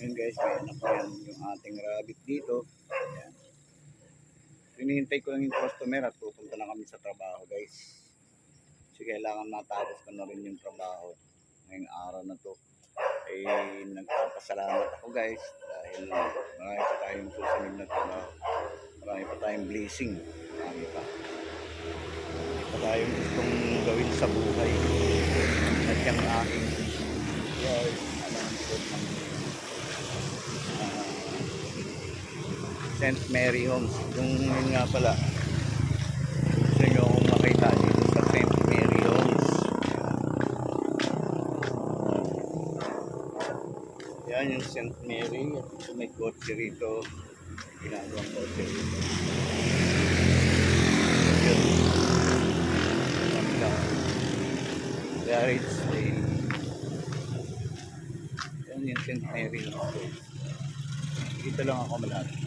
Yun guys, may anak ko yan yung ating rabbit dito. Ayan. Hinihintay ko lang yung customer at pupunta na kami sa trabaho guys. Kasi kailangan matapos ko na rin yung trabaho ngayong araw na to. Eh, nagpapasalamat ako guys dahil marami pa tayong susunod na trabaho. Marami pa tayong blessing. Marami pa. Marami pa tayong gustong gawin sa buhay. At yung aking guys, alam ko ng St. Mary Homes. Kung yun nga pala, gusto nyo akong makita dito sa St. Mary Homes. Yan yung St. Mary. Ito may kotse rito. Ginagawang kotse rito. Yun. Garage sale. Yan yung St. Mary Homes. Dito lang ako malapit.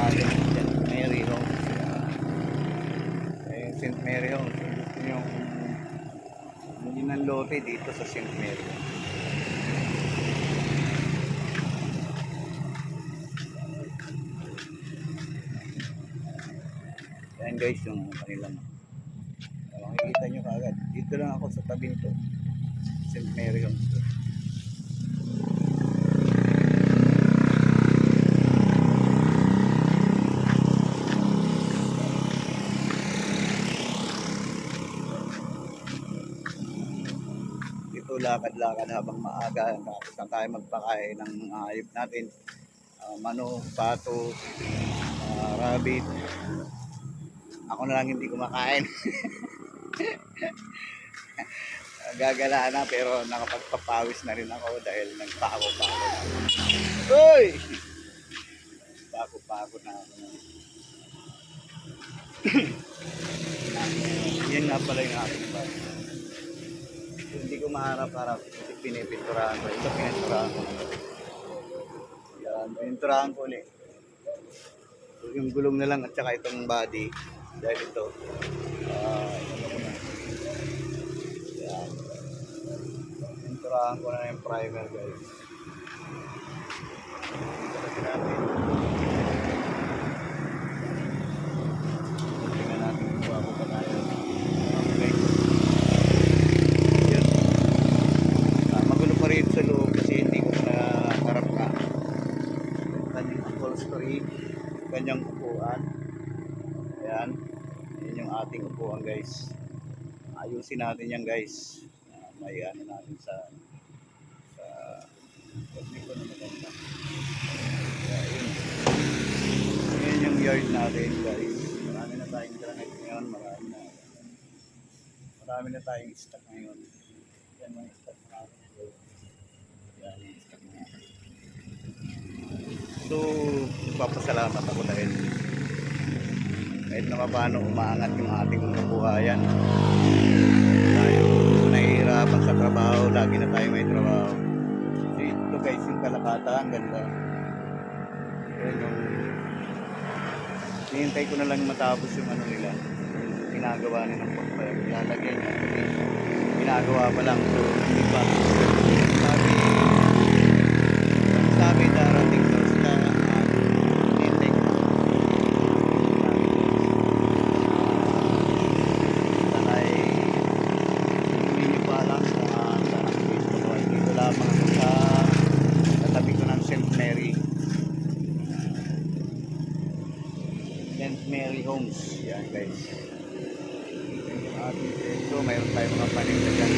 Ating St. Mary Homes. Ayun, St. Mary Homes. Gusto yung hindi ng lote dito sa St. Mary. Yan guys, yung kanilang makikita nyo kaagad. Dito lang ako sa tabi nito. St. Mary Homes. Dito lakad-lakad habang maaga. Tapos na tayo magpakain ng mga hayop natin. Ah, manok, pato, ah, rabbit. Ako na lang hindi kumakain. Gagala na pero nakapagpapawis na rin ako dahil nagpako-pako na. Uy! Pako-pako na ako. Yan nga pala yung aking bag. Hindi ko maharap-harap kasi pinipinturahan ko. Ito pininturahan ko. Yan, pininturahan ko ulit. Yung gulong na lang at saka itong body dahil ito na yan inturahan ko na yung primer guys dito na natin tingnan natin kung bago pa tayo okay yun ah, magulo pa rin sa loob kasi hindi ko na harap ka kanyang upholstery kanyang upuan Ayan. Yan yung ating upuan guys. Ayusin natin yan guys. Uh, may ano natin sa sa technique na maganda. Kaya yun. Yan yung yard natin guys. Marami na tayong granite ngayon. Marami na. Marami na tayong stock ngayon. Yan mga stock natin. Yan yung stock natin. So, papasalamat ako dahil kahit na paano umaangat yung ating kabuhayan. Tayo nahihirapan sa trabaho, lagi na tayo may trabaho. So ito guys, yung kalakatan, ganda. Yun yung hinihintay ko na lang matapos yung ano nila. Ginagawa nilang pagpayag. Lalagyan niya. Ginagawa pa lang. So hindi pa. Sabi, sabi darating daw sila. ah, hinihintay ko. Sanay hindi nyo pa alam kung uh, saan ang dito ko. Dito lamang ako sa katabi ko ng St. Mary. St. Mary Homes. Yan guys. Ating dito, mayroon tayong mga paninda dyan.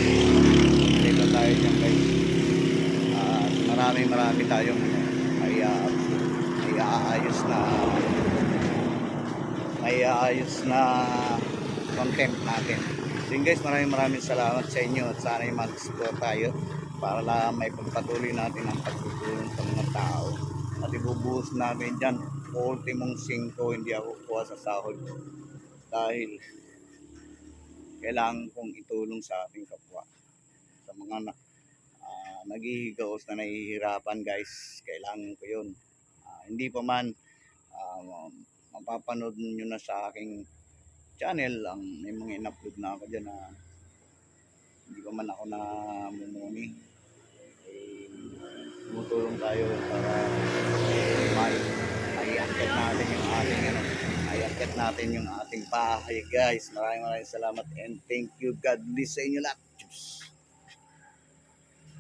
Dito tayo dyan guys. Ah, marami marami tayong ay, uh, ay aayos na may aayos na content natin. So guys, maraming maraming salamat sa inyo at sana yung mag-support tayo para lang may pagpatuloy natin ang pagtutulong sa mga tao. At ibubuhos namin dyan, ultimong 5, hindi ako kuha sa sahod. Dahil kailangan kong itulong sa ating kapwa. Sa mga na, ah, naghihigaos na nahihirapan guys, kailangan ko yun. Ah, hindi pa man um, mapapanood nyo na sa aking channel ang may mga in-upload na ako dyan na hindi pa man ako na mumuni eh, tumutulong tayo para maiangkat natin yung ating ano, maiangkat natin yung ating bahay guys. Maraming maraming salamat and thank you. God bless sa inyo lahat. Diyos.